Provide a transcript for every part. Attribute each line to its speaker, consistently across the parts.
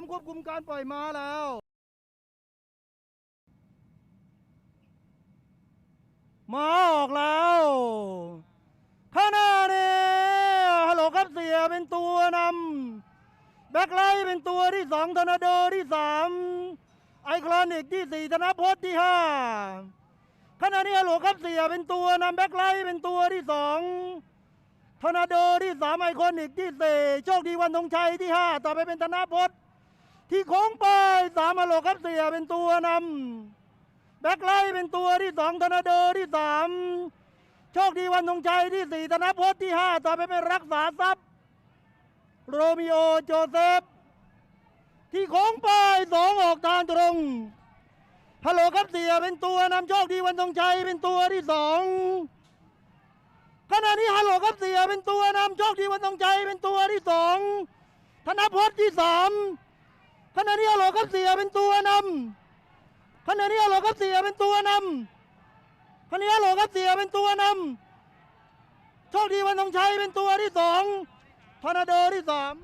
Speaker 1: ความควบคุมการปล่อยม้าแล้วมาออกแล้วข้างหน้านี่ฮัลโหลครับเสียเป็นตัวนำแบ็คไลท์เป็นตัวที่สองธนาโดที่สามไอคลอนิกที่สี่ธนพจน์ที่ห้าขณะนี้ฮัลโหลครับเสียเป็นตัวนำแบ็คไลท์เป็นตัวที่สองธนาโดที่สามไอคอนิกที่สี่โชคดีวันธงชัยที่ห้าต่อไปเป็นธนพจน์ ที่โค้งไปสามฮัลโหลครับเสียเป็นตัวนำแบ็คไลท์เป็นตัวที่สองธนาโดที่สามโชคดีวันธงชัยที่สี่ธนพจน์ที่ห้าต่อไปเป็นรักษาทรัพย์ โรมิโอโจเซฟ ที่โค้งไปสองออกทางตรงฮัลโหลครับเสียเป็นตัวนำโชคดีวันธงชัยเป็นตัวที่สองขณะนี้ฮัลโหลครับเสียเป็นตัวนำโชคดีวันธงชัยเป็นตัวที่สองธนพจน์ที่สาม ขณะนี้ฮัลโหลครับเสียเป็นตัวนำขณะนี้ฮัลโหลครับเสียเป็นตัวนำขณะนี้ฮัลโหลครับเสียเป็นตัวนำโชคดีวันทองชัยเป็นตัวที่สองทอร์นาโดที่สาม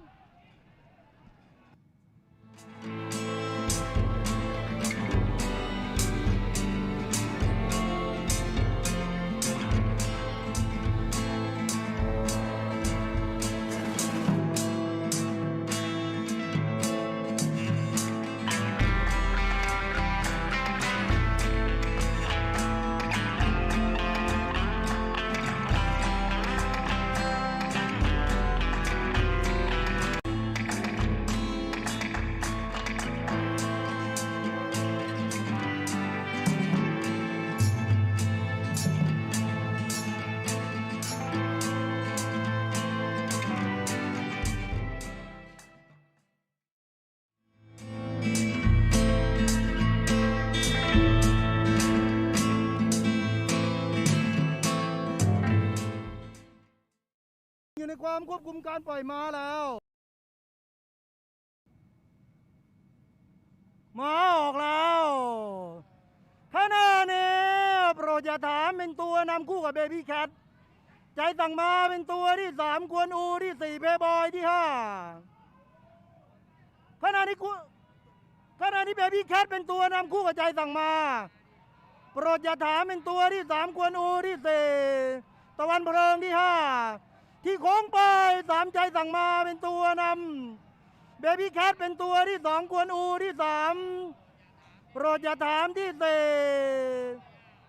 Speaker 1: อยู่ในความควบคุมการปล่อยม้าแล้วมาออกแล้วข้างหน้านี้โปรดอย่าถามเป็นตัวนำคู่กับเบบี้แคทใจสั่งมาเป็นตัวที่สามกวนอูที่สี่เพย์บอยที่ห้าขณะนี้กูขณะนี้เบบี้แคทเป็นตัวนำคู่กับใจสั่งมา โปรดอย่าถามเป็นตัวที่สามกวนอูที่สี่ตะวันเพลิงที่ห้า ที่โค้งไปสามใจสั่งมาเป็นตัวนำเบบี้แคทเป็นตัวที่สองกวนอูที่สามโปรดอย่าถามที่สี่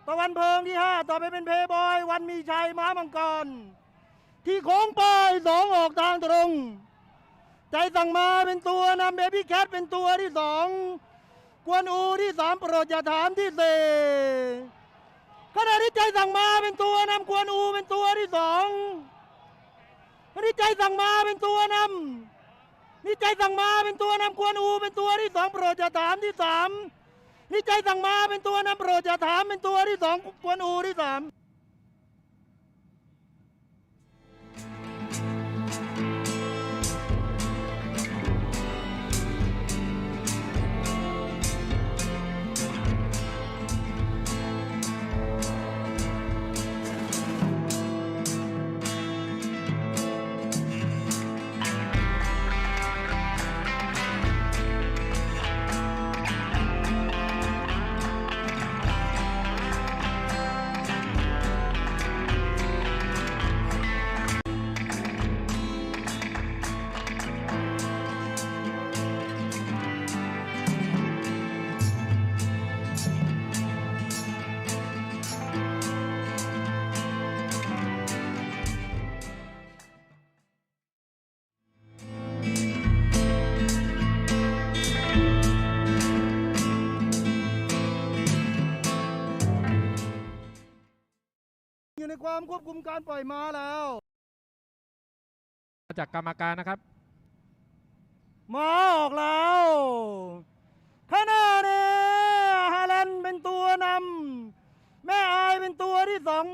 Speaker 1: ตะวันเพลิงที่ห้าต่อไปเป็นเพย์บอยวันมีชัยม้ามังกร ที่โค้งป้ายสองออกทางตรง ใจสั่งมาเป็นตัวนำเบบี้แคทเป็นตัวที่สองกวนอูที่สามโปรดอย่าถามที่สี่ขณะที่ใจสั่งมาเป็นตัวนำกวนอูเป็นตัวที่สอง ขณะที่ใจสั่งมาเป็นตัวนำนี่ใจสั่งมาเป็นตัวนำควนอูเป็นตัวที่สองโปรดอย่าถามที่สามนี่ใจสั่งมาเป็นตัวนำโปรดจะถามเป็นตัวที่สองควนอูที่สามามควบคุมการปล่อยม้าแล้ว
Speaker 2: จากกรรมการนะครับ
Speaker 1: มาออกแล้วข้างหน้านี่ฮาแลนด์เป็นตัวนำแม่อายเป็นตัวที่สอง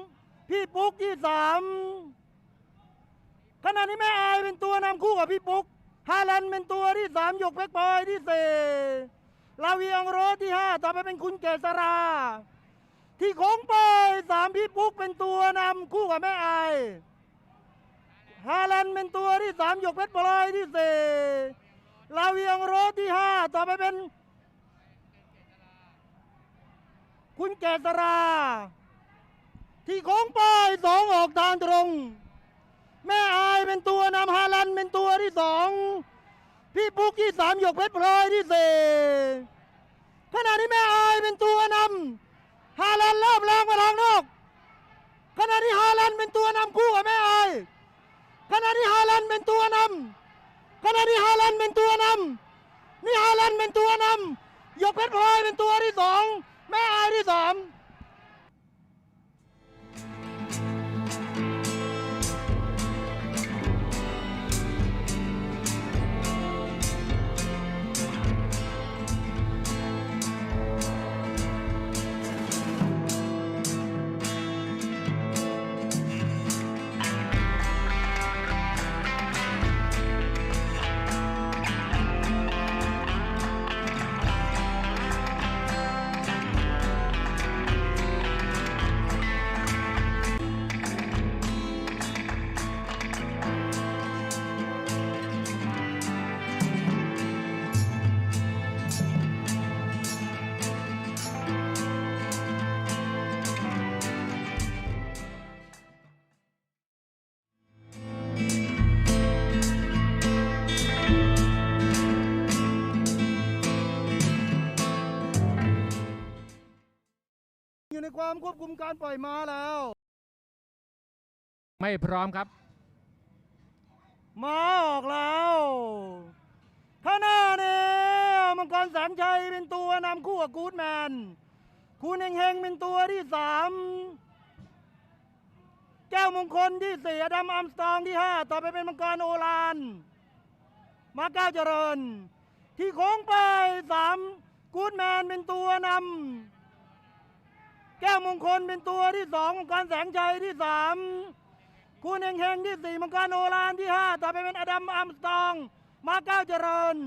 Speaker 1: พี่ปุ๊กที่สามขณะนี้แม่อายเป็นตัวนำคู่กับพี่ปุ๊กฮาแลนด์เป็นตัวที่สามหยกแบ็กบอยที่สี่ลาวีองโรสที่ห้าต่อไปเป็นคุณเกษรา ที่โค้งไปสามพี่ปุ๊กเป็นตัวนำคู่กับแม่อายฮาแลนเป็นตัวที่สามหยกเพชรบอยที่สี่ลาเวียงโรถที่ห้าต่อไปเป็น คุณเกษรา ที่โค้งป้ายสองออกทางตรง แม่อายเป็นตัวนำฮาลันเป็นตัวที่สองพี่ปุ๊กที่สามหยกเพชรพลอยที่สี่ขณะที่แม่อายเป็นตัวนำ ฮาลันเริ่มแรงมาทางนอกขณะที่ฮาลันเป็นตัวนำคู่กับแม่อายขณะที่ฮาลันเป็นตัวนำขณะที่ฮาลันเป็นตัวนำนี่ฮาลันเป็นตัวนำยกเพชรพลอยเป็นตัวที่สองแม่อายที่สาม มควบคุมการปล่อยม้าแล้ว
Speaker 2: ไม่พร้อมครับ
Speaker 1: ม้าออกแล้วข้างหน้าเนี่ยมังกรแสงชัยเป็นตัวนำคู่กับกูดแมน คุณเฮงเฮงเป็นตัวที่สามแก้วมงคลที่สี่อดัมอัมสตรองที่ห้าต่อไปเป็นมังกรโอลาน มาก้าวเจริญ ที่โค้งไปสามกูดแมนเป็นตัวนำ แก้วมงคลเป็นตัวที่สองมังกรแสงชัยที่สามคุณเฮงเฮงที่สี่มังกรโอลานที่ห้าต่อไปเป็นอดัมอัมสตอง มาเก้าเจริญ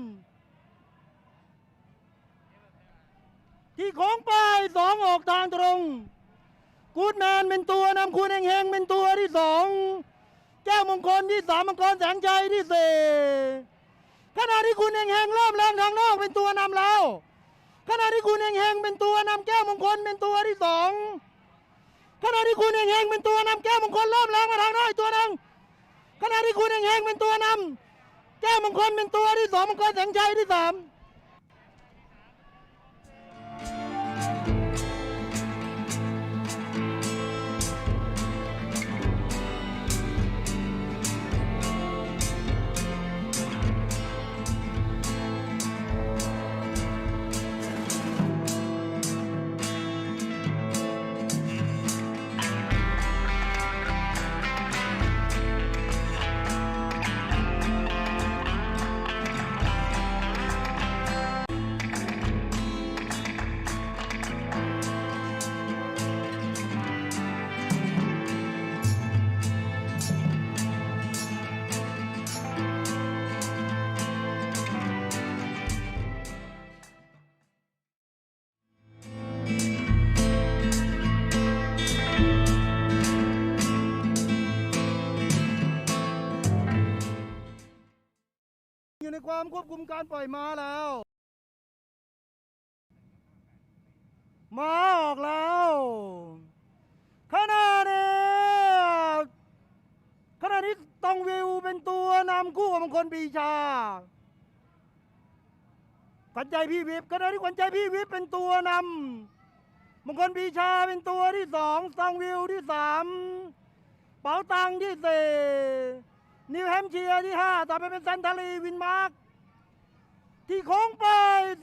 Speaker 1: ที่โค้งไปสองออกทางตรง กูดแมนเป็นตัวนำคุณเฮงเฮงเป็นตัวที่สองแก้วมงคลที่สามมังกรแสงชัยที่สี่ขณะที่คุณเฮงเฮงเริ่มแรงทางนอกเป็นตัวนำแล้ว ขณะที่คุณเฮงเฮงเป็นตัวนำแก้วมงคลเป็นตัวที่สองขณะที่คุณเฮงเฮงเป็นตัวนำแก้วมงคลเริ่มแรงมาทางน้อยตัวหนึ่งขณะที่คุณเฮงเฮงเป็นตัวนำแก้วมงคลเป็นตัวที่สองมงคลแสงชัยที่สาม อยู่ในความควบคุมการปล่อยม้าแล้วม้าออกแล้วขณะนี้ขณะนี้ตองวิวเป็นตัวนำคู่กับมงคลปีชาขวัญใจพี่วิบขณะที่ขวัญใจพี่วิบเป็นตัวนำมงคลปีชาเป็นตัวที่สองตองวิวที่สามเป๋าตังที่สี่ นิวแฮมป์เชียร์ที่ห้าต่อไปเป็นซันทารีวินมาร์กที่โค้งไป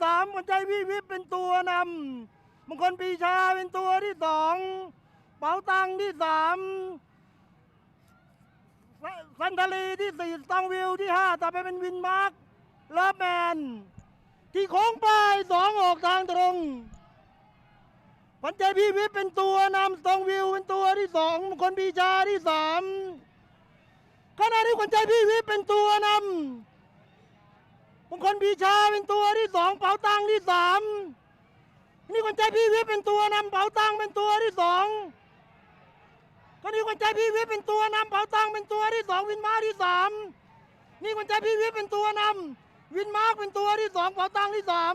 Speaker 1: สามหัวใจพี่วิบเป็นตัวนำมงคลปีชาเป็นตัวที่สองเป๋าตังที่สามซันทารีที่สี่ตองวิวที่ห้าต่อไปเป็นวินมาร์กเลิฟแมน ที่โค้งไปสองออกทางตรงขวัญใจพี่วิบเป็นตัวนำตองวิวเป็นตัวที่สองมงคลปีชาที่สาม ขณะที่ขวัญใจพี่วิเป็นตัวนำมงคลปีชาเป็นตัวที่สองเป๋าตังที่สามนี่ขวัญใจพี่วิเป็นตัวนำเป๋าตังเป็นตัวที่สองก็นี่ขวัญใจพี่วิเป็นตัวนำเป๋าตังเป็นตัวที่สองวินมาที่สามนี่ขวัญใจพี่วิเป็นตัวนำวินมาร์กเป็นตัวที่สองเป๋าตังที่สาม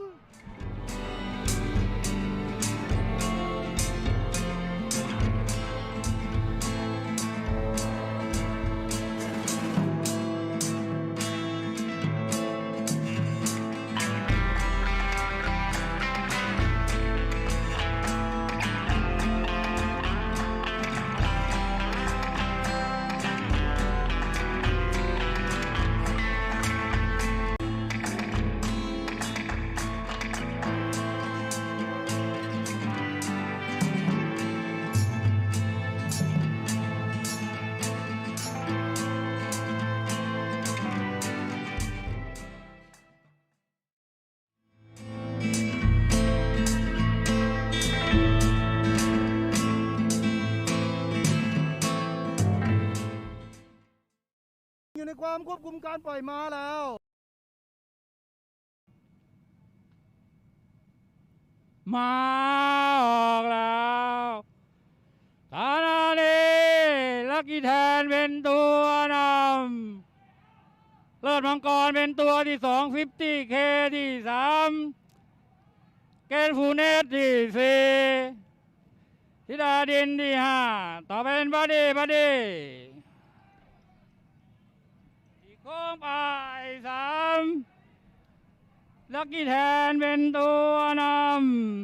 Speaker 1: ในความควบคุมการปล่อยม้าแล้ว
Speaker 2: มาออกแล้วขณะนี้ลักกี้แทนเป็นตัวนำเลิศมังกรเป็นตัวที่สองฟิฟตี้เคที่สามเกนฟูเนสที่สี่ธิดาดินที่ห้าต่อไปเป็นบัดดี้บัดดี้ ที่โค้งไปสามลักกี้แทนเป็นตัวน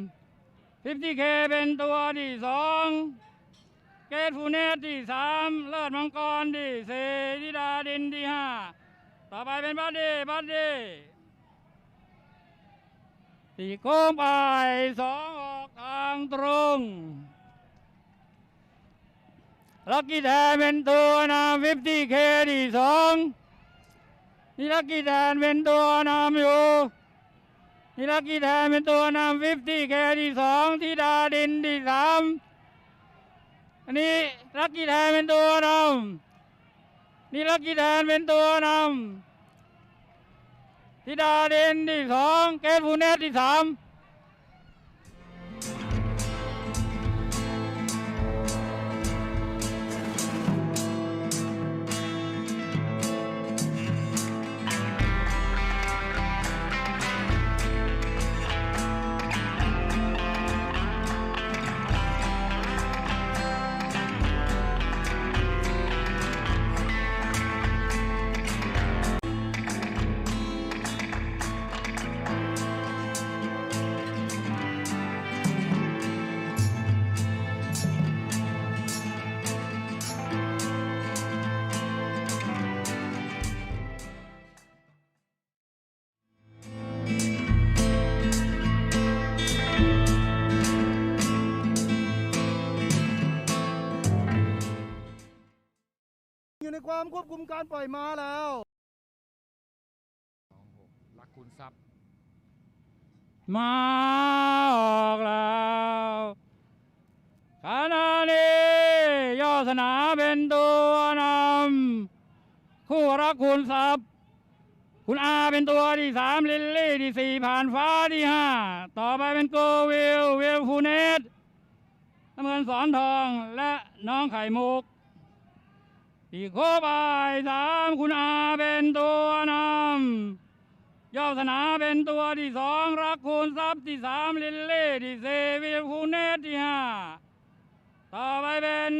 Speaker 2: ำฟิฟตี้เคเป็นตัวที่สองเกตฟูเนสที่สามเลิศมังกรที่สี่ธิดาดินที่ห้าต่อไปเป็นบัดดี้บัดดี้สี่โค้งไปสองออกทางตรงลักกี้แทนเป็นตัวนำฟิฟตี้เคที่สอง นิลักกี้แทนเป็นตัวนำอยู่นิลักกี้แทนเป็นตัวนำฟิฟตี้แคที่สองที่ดาดินที่สามอันนี้ลักกี้แทนเป็นตัวนำนี่ลักกี้แทนเป็นตัวนำที่ดาดินที่สองเกตฟูเนสที่สาม
Speaker 1: ความควบคุมการปล่อยม้าแล้ว
Speaker 2: ลักคุณทรัพย์มาออกแล้วขณะนี้ย่อสนาเป็นตัวนำคู่รักคุณทรัพย์ คุณอาเป็นตัวที่สามลิลลี่ที่สี่ผ่านฟ้าที่ห้าต่อไปเป็นโกวิลวิลฟูเนสน้ำเงินสอนทองและน้องไข่มุก ที่โคบายสามคุณอาเป็นตัวนำย่อสนาเป็นตัวที่สองรักคูณทรัพย์ที่สามลิลลี่ที่สี่วิลฟูเนสที่ห้าต่อไปเป็น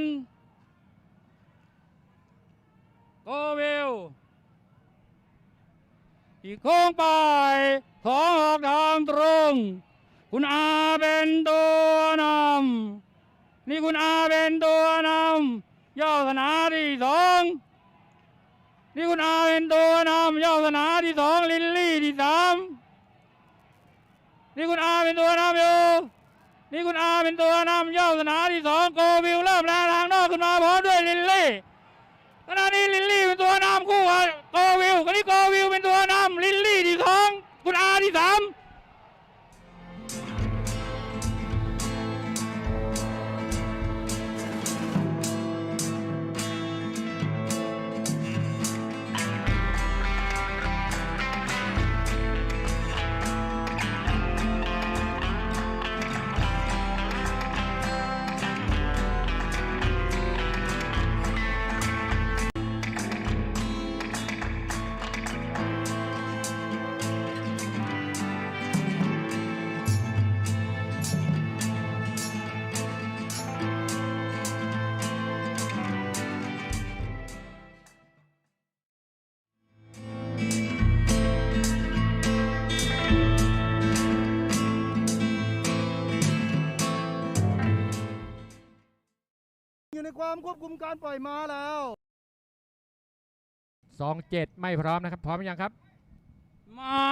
Speaker 2: โกวิลที่โค้งไปสองออกทางตรง คุณอาเป็นตัวนำนี่คุณอาเป็นตัวนำ ย่อสนาที่สองนี่คุณอาเป็นตัวนำย่อสนาที่สองลิลลี่ที่สามนี่คุณอาเป็นตัวนำอยู่นี่คุณอาเป็นตัวนำย่อสนาที่สองโกวิลเริ่มแรงทางนอกขึ้นมาพร้อมด้วยลิลลี่ขณะนี้ลิลลี่เป็นตัวนำคู่กับโกวิลคนนี้โกวิลเป็นตัวนำลิล ค
Speaker 1: วามควบคุมการปล่อยม้าแล้ว
Speaker 3: สองเจ็ดไม่พร้อมนะครับ พร้อมยังครับ
Speaker 2: มา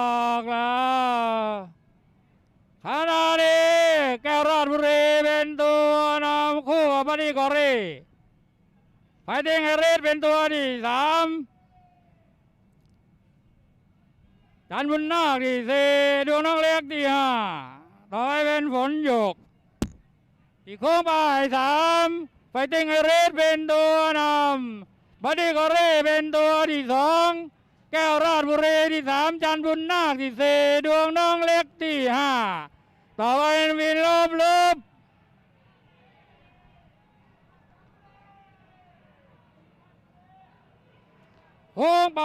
Speaker 2: ออกแล้วขณะนี้แก้วราชบุรีเป็นตัวนำคู่กับบัดดี้กอรีไฟติ้งไอเรสเป็นตัวที่สามจันบุญนาคที่สี่ดวงน้องเล็กที่ห้าต่อไปเป็นฝนหยก ที่โค้งบ่ายสามไฟติ้งไอเรสเป็นตัวนำบัดดี้กอรี่เป็นตัวที่สองแก้วราชบุรีที่สามจันบุญนาคที่สี่ดวงน้องเล็กที่ห้าต่อไปเป็นวินลบลบโค้งไป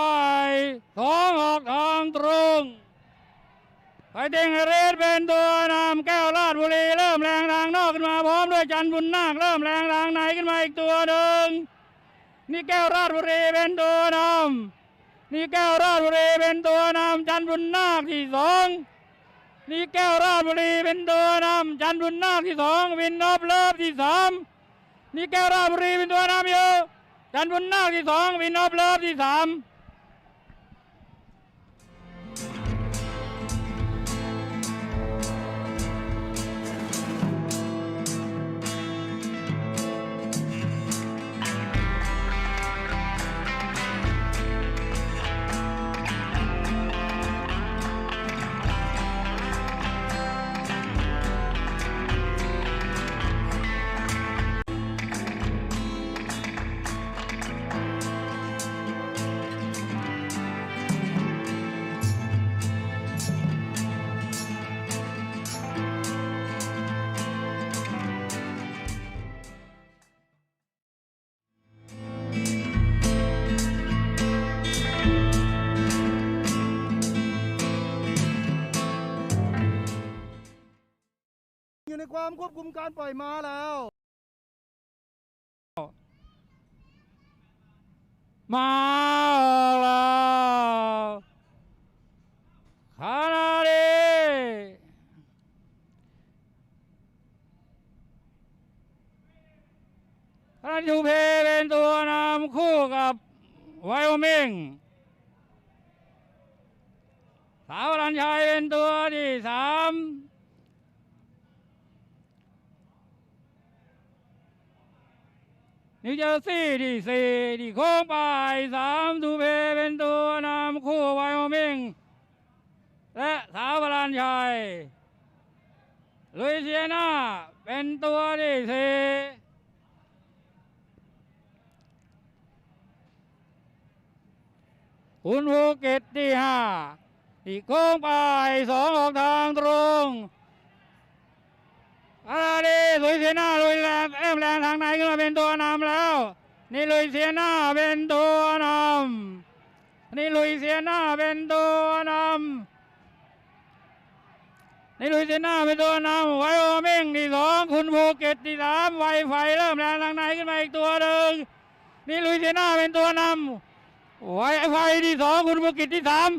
Speaker 2: สองออกทางตรง ไปเด้งเรสเป็นตัวนำแก้วราชบุรีเริ่มแรงทางนอกขึ้นมาพร้อมด้วยจันบุญนาคเริ่มแรงทางในขึ้นมาอีกตัวหนึ่งนี่แก้วราชบุรีเป็นตัวนำนี่แก้วราชบุรีเป็นตัวนำจันบุญนาคที่สองนี่แก้วราชบุรีเป็นตัวนำจันบุญนาคที่สองวินนอบเลิฟที่สามนี่แก้วราชบุรีเป็นตัวนำอยู่จันบุญนาคที่สองวินนอบเลิฟที่สามา
Speaker 1: มควบคุมการปล่อยม้าแล้ว
Speaker 2: มาแล้วขณะนี้ขณะทูเพเป็นตัวนำคู่กับไวโอมิงสาวรัญชัยเป็นตัวที่สาม นิวเจอร์ซีย์ที่สี่ที่โค้งไปสามทูเพเป็นตัวนำคู่ไวโอมิง และสาวรัญชัยลุยเซียนาเป็นตัวที่สี่คุณภูเก็ตที่ห้าที่โค้งไปสองออกทางตรง อะไรดีลุยเสียนาลุยแรงเอ็มแรงทางไหนขึ้นมาเป็นตัวนำแล้ว นี่ลุยเสียนาเป็นตัวนำนี่ลุยเสียนาเป็นตัวนำนี่ลุยเสียนาเป็นตัวนำไวโอมิงที่สองคุณภูเก็ตที่สามไวไฟเริ่มแรงทางไหนขึ้นมาอีกตัวหนึ่งนี่ลุยเสียนาเป็นตัวนำไวไฟที่สองคุณภูเก็ตที่สาม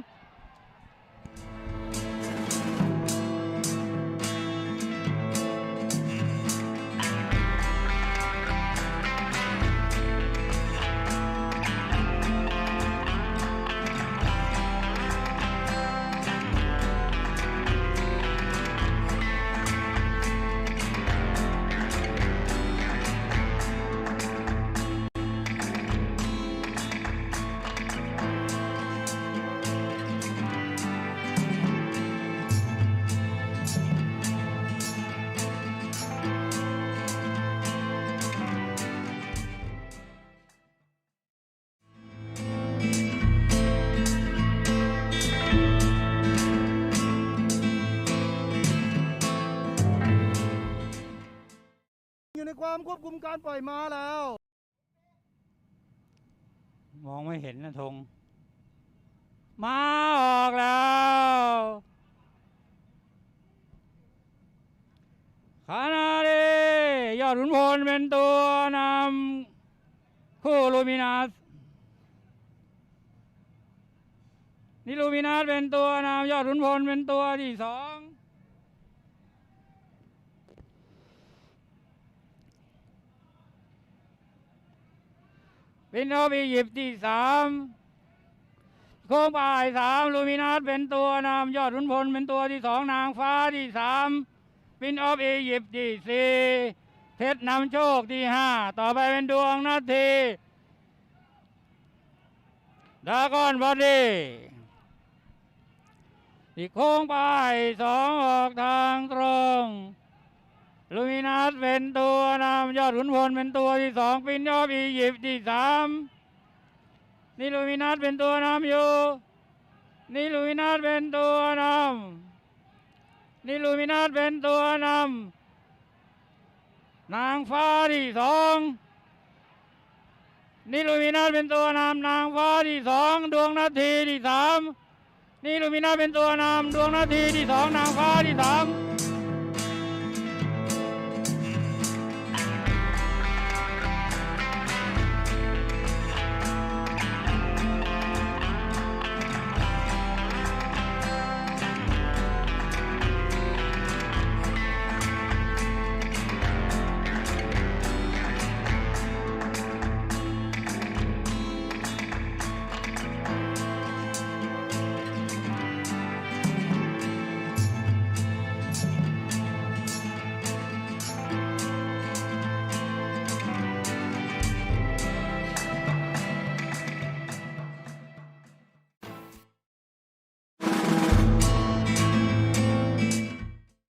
Speaker 2: า
Speaker 1: มควบคุมการปล่อยม้าแล้ว
Speaker 2: มองไม่เห็นนะธงมาออกแล้วขณะนี้ยอดขุนพลเป็นตัวนำคู่ลูมินัสนี่ลูมินัสเป็นตัวนำยอดขุนพลเป็นตัวที่สอง ปินออฟอียิปต์ที่สามโค้งป่ายสามลูมินัสเป็นตัวนำยอดขุนพลเป็นตัวที่สองนางฟ้าที่สามปินออฟอียิปต์ที่สี่เพชรนำโชคที่ห้าต่อไปเป็นดวงนาทีดากอนบอดี้ที่โค้งป่ายสองออกทางตรง ลูมินัสเป็นตัวนำยอดขุนพลเป็นตัวที่สองปินยอดอียิปต์ที่สามนี่ลูมินัสเป็นตัวนำอยู่ นี่ลูมินัสเป็นตัวนำนี่ลูมินัสเป็นตัวนำนางฟ้าที่สองนี่ลูมินัสเป็นตัวนำนางฟ้าที่สองดวงนาทีที่สามนี่ลูมินัสเป็นตัวนำดวงนาทีที่สองนางฟ้าที่สาม